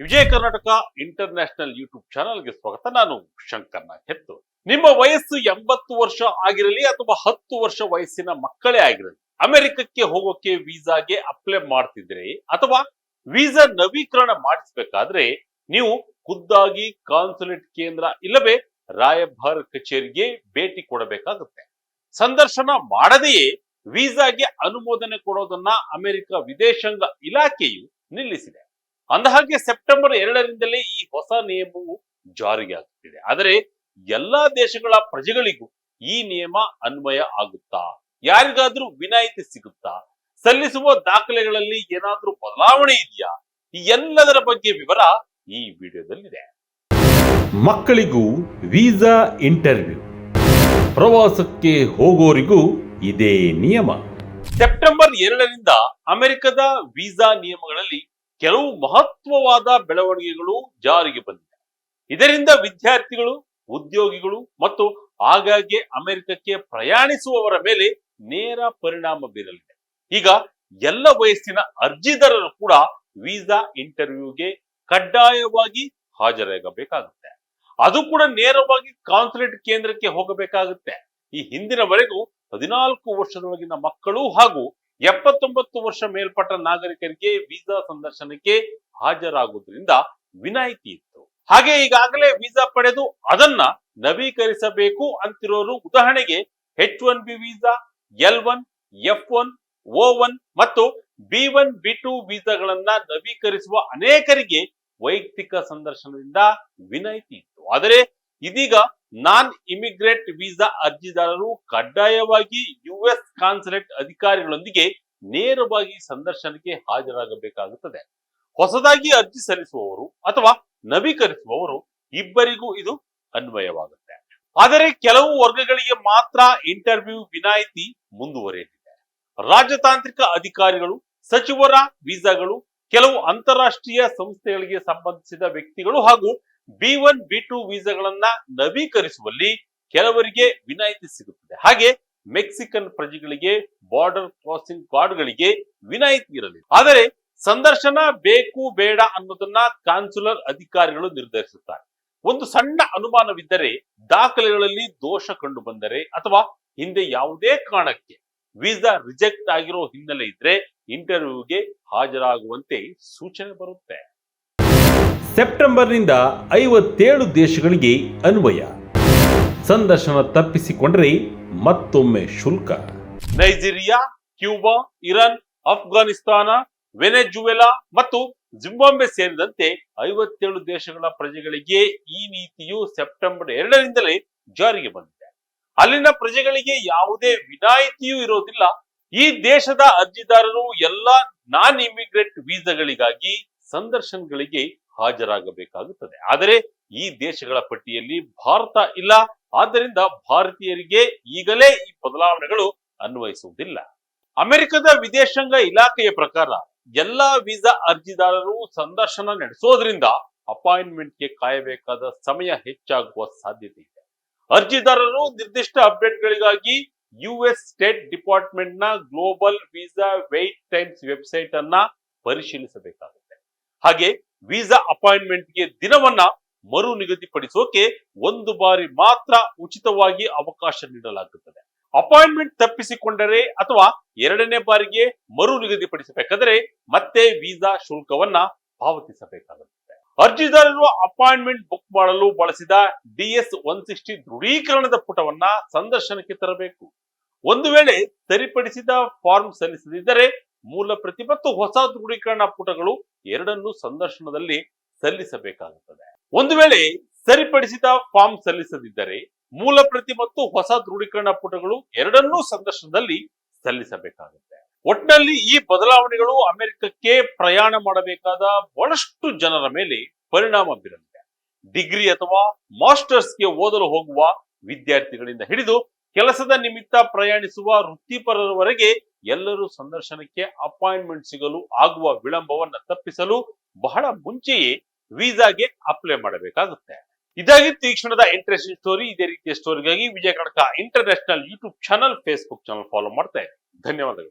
ವಿಜಯ Karnataka international YouTube ಚಾನಲ್ಗೆ ಸ್ವಾಗತ. ನಾನು ಶಂಕರ್ನ ಹೆತ್ತು ನಿಮ್ಮ ವಯಸ್ಸು ಎಂಬತ್ತು ವರ್ಷ ಆಗಿರಲಿ ಅಥವಾ ಹತ್ತು ವರ್ಷ ವಯಸ್ಸಿನ ಮಕ್ಕಳೇ ಆಗಿರಲಿ, ಅಮೆರಿಕಕ್ಕೆ ಹೋಗೋಕೆ ವೀಸಾಗೆ ಅಪ್ಲೈ ಮಾಡ್ತಿದ್ರೆ ಅಥವಾ ವೀಸಾ ನವೀಕರಣ ಮಾಡಿಸ್ಬೇಕಾದ್ರೆ ನೀವು ಖುದ್ದಾಗಿ ಕಾನ್ಸುಲೇಟ್ ಕೇಂದ್ರ ಇಲ್ಲವೇ ರಾಯಭಾರ ಕಚೇರಿಗೆ ಭೇಟಿ ಕೊಡಬೇಕಾಗುತ್ತೆ. ಸಂದರ್ಶನ ಮಾಡದೆಯೇ ವೀಸಾಗೆ ಅನುಮೋದನೆ ಕೊಡೋದನ್ನ ಅಮೆರಿಕ ವಿದೇಶಾಂಗ ಇಲಾಖೆಯು ನಿಲ್ಲಿಸಿದೆ. ಅಂದಹಾಗೆ ಸೆಪ್ಟೆಂಬರ್ ಎರಡರಿಂದಲೇ ಈ ಹೊಸ ನಿಯಮವು ಜಾರಿಗೆ ಆಗುತ್ತಿದೆ ಆದರೆ ಎಲ್ಲಾ ದೇಶಗಳ ಪ್ರಜೆಗಳಿಗೂ ಈ ನಿಯಮ ಅನ್ವಯ ಆಗುತ್ತಾ? ಯಾರಿಗಾದ್ರೂ ವಿನಾಯಿತಿ ಸಿಗುತ್ತಾ? ಸಲ್ಲಿಸುವ ದಾಖಲೆಗಳಲ್ಲಿ ಏನಾದ್ರೂ ಬದಲಾವಣೆ ಇದೆಯಾ? ಈ ಎಲ್ಲದರ ಬಗ್ಗೆ ವಿವರ ಈ ವಿಡಿಯೋದಲ್ಲಿದೆ. ಮಕ್ಕಳಿಗೂ ವೀಸಾ ಇಂಟರ್ವ್ಯೂ. ಪ್ರವಾಸಕ್ಕೆ ಹೋಗೋರಿಗೂ ಇದೇ ನಿಯಮ. ಸೆಪ್ಟೆಂಬರ್ ಎರಡರಿಂದ ಅಮೆರಿಕದ ವೀಸಾ ನಿಯಮಗಳಲ್ಲಿ ಕೆಲವು ಮಹತ್ವವಾದ ಬೆಳವಣಿಗೆಗಳು ಜಾರಿಗೆ ಬಂದಿದೆ. ಇದರಿಂದ ವಿದ್ಯಾರ್ಥಿಗಳು, ಉದ್ಯೋಗಿಗಳು ಮತ್ತು ಆಗಾಗ್ಗೆ ಅಮೆರಿಕಕ್ಕೆ ಪ್ರಯಾಣಿಸುವವರ ಮೇಲೆ ನೇರ ಪರಿಣಾಮ ಬೀರಲಿದೆ. ಈಗ ಎಲ್ಲ ವಯಸ್ಸಿನ ಅರ್ಜಿದಾರರು ಕೂಡ ವೀಸಾ ಇಂಟರ್ವ್ಯೂಗೆ ಕಡ್ಡಾಯವಾಗಿ ಹಾಜರಾಗಬೇಕಾಗುತ್ತೆ. ಅದು ಕೂಡ ನೇರವಾಗಿ ಕಾನ್ಸುಲೇಟ್ ಕೇಂದ್ರಕ್ಕೆ ಹೋಗಬೇಕಾಗುತ್ತೆ. ಈ ಹಿಂದಿನವರೆಗೂ ಹದಿನಾಲ್ಕು ವರ್ಷದೊಳಗಿನ ಮಕ್ಕಳು ಹಾಗೂ ಎಪ್ಪತ್ತೊಂಬತ್ತು ವರ್ಷ ಮೇಲ್ಪಟ್ಟ ನಾಗರಿಕರಿಗೆ ವೀಸಾ ಸಂದರ್ಶನಕ್ಕೆ ಹಾಜರಾಗುವುದರಿಂದ ವಿನಾಯಿತಿ ಇತ್ತು. ಹಾಗೆ ಈಗಾಗಲೇ ವೀಸಾ ಪಡೆದು ಅದನ್ನ ನವೀಕರಿಸಬೇಕು ಅಂತಿರೋರು ಉದಾಹರಣೆಗೆ H one B visa, L one, F one O one ಮತ್ತು ಬಿ ಒನ್, ಬಿ ಟು ವೀಸಾಗಳನ್ನ ನವೀಕರಿಸುವ ಅನೇಕರಿಗೆ ವೈಯಕ್ತಿಕ ಸಂದರ್ಶನದಿಂದ ವಿನಾಯಿತಿ ಇತ್ತು. ಆದರೆ ಇದೀಗ ನಾನ್ ಇಮಿಗ್ರೇಟ್ ವೀಸಾ ಅರ್ಜಿದಾರರು ಕಡ್ಡಾಯವಾಗಿ ಯುಎಸ್ ಕಾನ್ಸುಲೇಟ್ ಅಧಿಕಾರಿಗಳೊಂದಿಗೆ ನೇರವಾಗಿ ಸಂದರ್ಶನಕ್ಕೆ ಹಾಜರಾಗಬೇಕಾಗುತ್ತದೆ. ಹೊಸದಾಗಿ ಅರ್ಜಿ ಸಲ್ಲಿಸುವವರು ಅಥವಾ ನವೀಕರಿಸುವವರು ಇಬ್ಬರಿಗೂ ಇದು ಅನ್ವಯವಾಗುತ್ತೆ. ಆದರೆ ಕೆಲವು ವರ್ಗಗಳಿಗೆ ಮಾತ್ರ ಇಂಟರ್ವ್ಯೂ ವಿನಾಯಿತಿ ಮುಂದುವರಿಯಲಿದೆ. ರಾಜತಾಂತ್ರಿಕ ಅಧಿಕಾರಿಗಳು, ಸಚಿವರ ವೀಸಾಗಳು, ಕೆಲವು ಅಂತಾರಾಷ್ಟ್ರೀಯ ಸಂಸ್ಥೆಗಳಿಗೆ ಸಂಬಂಧಿಸಿದ ವ್ಯಕ್ತಿಗಳು ಹಾಗೂ ಬಿ ಒನ್, ಬಿ ಟು ವೀಸಾಗಳನ್ನ ನವೀಕರಿಸುವಲ್ಲಿ ಕೆಲವರಿಗೆ ವಿನಾಯಿತಿ ಸಿಗುತ್ತದೆ. ಹಾಗೆ ಮೆಕ್ಸಿಕನ್ ಪ್ರಜೆಗಳಿಗೆ ಬಾರ್ಡರ್ ಕ್ರಾಸಿಂಗ್ ಕಾರ್ಡ್ಗಳಿಗೆ ವಿನಾಯಿತಿ ಇರಲಿ ಆದರೆ ಸಂದರ್ಶನ ಬೇಕು, ಬೇಡ ಅನ್ನೋದನ್ನ ಕಾನ್ಸುಲರ್ ಅಧಿಕಾರಿಗಳು ನಿರ್ಧರಿಸುತ್ತಾರೆ. ಒಂದು ಸಣ್ಣ ಅನುಮಾನವಿದ್ದರೆ ದಾಖಲೆಗಳಲ್ಲಿ ದೋಷ ಕಂಡು ಬಂದರೆ ಅಥವಾ ಹಿಂದೆ ಯಾವುದೇ ಕಾರಣಕ್ಕೆ ವೀಸಾ ರಿಜೆಕ್ಟ್ ಆಗಿರೋ ಹಿನ್ನೆಲೆ ಇದ್ರೆ ಇಂಟರ್ವ್ಯೂಗೆ ಹಾಜರಾಗುವಂತೆ ಸೂಚನೆ ಬರುತ್ತೆ. ಸೆಪ್ಟೆಂಬರ್ನಿಂದ ಐವತ್ತೇಳು ದೇಶಗಳಿಗೆ ಅನ್ವಯ. ಸಂದರ್ಶನ ತಪ್ಪಿಸಿಕೊಂಡರೆ ಮತ್ತೊಮ್ಮೆ ಶುಲ್ಕ. Nigeria, Cuba, Iran Afghanistan Venezuela ಮತ್ತು ಜಿಂಬಾಂಬೆ ಸೇರಿದಂತೆ ಐವತ್ತೇಳು ದೇಶಗಳ ಪ್ರಜೆಗಳಿಗೆ ಈ ನೀತಿಯು ಸೆಪ್ಟೆಂಬರ್ ಎರಡರಿಂದಲೇ ಜಾರಿಗೆ ಬಂದಿದೆ. ಅಲ್ಲಿನ ಪ್ರಜೆಗಳಿಗೆ ಯಾವುದೇ ವಿನಾಯಿತಿಯೂ ಇರೋದಿಲ್ಲ. ಈ ದೇಶದ ಅರ್ಜಿದಾರರು ಎಲ್ಲ ನಾನ್ ಇಮಿಗ್ರೆಂಟ್ ವೀಸಾಗಳಿಗಾಗಿ ಸಂದರ್ಶನಗಳಿಗೆ ಹಾಜರಾಗಬೇಕಾಗುತ್ತದೆ. ಆದರೆ ಈ ದೇಶಗಳ ಪಟ್ಟಿಯಲ್ಲಿ ಭಾರತ ಇಲ್ಲ. ಆದ್ದರಿಂದ ಭಾರತೀಯರಿಗೆ ಈಗಲೇ ಈ ಬದಲಾವಣೆಗಳು ಅನ್ವಯಿಸುವುದಿಲ್ಲ. ಅಮೆರಿಕದ ವಿದೇಶಾಂಗ ಇಲಾಖೆಯ ಪ್ರಕಾರ ಎಲ್ಲಾ ವೀಸಾ ಅರ್ಜಿದಾರರು ಸಂದರ್ಶನ ನಡೆಸೋದ್ರಿಂದ ಅಪಾಯಿಂಟ್ಮೆಂಟ್ಗೆ ಕಾಯಬೇಕಾದ ಸಮಯ ಹೆಚ್ಚಾಗುವ ಸಾಧ್ಯತೆ ಇದೆ. ಅರ್ಜಿದಾರರು ನಿರ್ದಿಷ್ಟ ಅಪ್ಡೇಟ್ಗಳಿಗಾಗಿ ಯುಎಸ್ ಸ್ಟೇಟ್ ಡಿಪಾರ್ಟ್ಮೆಂಟ್ನ global visa wait times website ಅನ್ನ ಪರಿಶೀಲಿಸಬೇಕಾಗುತ್ತೆ ಹಾಗೆ ವೀಸಾ ಅಪಾಯಿಂಟ್ಮೆಂಟ್ಗೆ ದಿನವನ್ನ ಮರು ನಿಗದಿಪಡಿಸೋಕೆ ಒಂದು ಬಾರಿ ಮಾತ್ರ ಉಚಿತವಾಗಿ ಅವಕಾಶ ನೀಡಲಾಗುತ್ತದೆ. ಅಪಾಯಿಂಟ್ಮೆಂಟ್ ತಪ್ಪಿಸಿಕೊಂಡರೆ ಅಥವಾ ಎರಡನೇ ಬಾರಿಗೆ ಮರು ನಿಗದಿಪಡಿಸಬೇಕಾದರೆ ಮತ್ತೆ ವೀಸಾ ಶುಲ್ಕವನ್ನ ಪಾವತಿಸಬೇಕಾಗುತ್ತದೆ. ಅರ್ಜಿದಾರರು ಅಪಾಯಿಂಟ್ಮೆಂಟ್ ಬುಕ್ ಮಾಡಲು ಬಳಸಿದ ಡಿಎಸ್ ಒನ್ ಸಿಕ್ಸ್ಟಿ ದೃಢೀಕರಣದ ಪುಟವನ್ನ ಸಂದರ್ಶನಕ್ಕೆ ತರಬೇಕು. ಒಂದು ವೇಳೆ ಸರಿಪಡಿಸಿದ ಫಾರ್ಮ್ ಸಲ್ಲಿಸದಿದ್ದರೆ ಮೂಲ ಪ್ರತಿ ಮತ್ತು ಹೊಸ ದೃಢೀಕರಣ ಪುಟಗಳು ಎರಡನ್ನೂ ಸಂದರ್ಶನದಲ್ಲಿ ಸಲ್ಲಿಸಬೇಕಾಗುತ್ತದೆ. ಒಂದು ವೇಳೆ ಸರಿಪಡಿಸಿದ ಫಾರ್ಮ್ ಸಲ್ಲಿಸದಿದ್ದರೆ ಮೂಲ ಪ್ರತಿ ಮತ್ತು ಹೊಸ ದೃಢೀಕರಣ ಪುಟಗಳು ಎರಡನ್ನೂ ಸಂದರ್ಶನದಲ್ಲಿ ಸಲ್ಲಿಸಬೇಕಾಗುತ್ತೆ. ಒಟ್ಟಿನಲ್ಲಿ ಈ ಬದಲಾವಣೆಗಳು ಅಮೆರಿಕಕ್ಕೆ ಪ್ರಯಾಣ ಮಾಡಬೇಕಾದ ಬಹಳಷ್ಟು ಜನರ ಮೇಲೆ ಪರಿಣಾಮ ಬೀರಲಿದೆ. ಡಿಗ್ರಿ ಅಥವಾ ಮಾಸ್ಟರ್ಸ್ಗೆ ಓದಲು ಹೋಗುವ ವಿದ್ಯಾರ್ಥಿಗಳಿಂದ ಹಿಡಿದು ಕೆಲಸದ ನಿಮಿತ್ತ ಪ್ರಯಾಣಿಸುವ ವೃತ್ತಿಪರರವರೆಗೆ ಎಲ್ಲರೂ ಸಂದರ್ಶನಕ್ಕೆ ಅಪಾಯಿಂಟ್ಮೆಂಟ್ ಸಿಗಲು ಆಗುವ ವಿಳಂಬವನ್ನ ತಪ್ಪಿಸಲು ಬಹಳ ಮುಂಚೆಯೇ ವೀಸಾಗೆ ಅಪ್ಲೈ ಮಾಡಬೇಕಾಗುತ್ತೆ. ಇದಾಗಿತ್ತು ಈ ಕ್ಷಣದ ಇಂಟ್ರೆಸ್ಟಿಂಗ್ ಸ್ಟೋರಿ, ಇದೇ ರೀತಿಯ ಸ್ಟೋರಿಗಾಗಿ Vijaya Kanaka international YouTube channel, Facebook channel follow ಮಾಡ್ತಾ ಧನ್ಯವಾದಗಳು.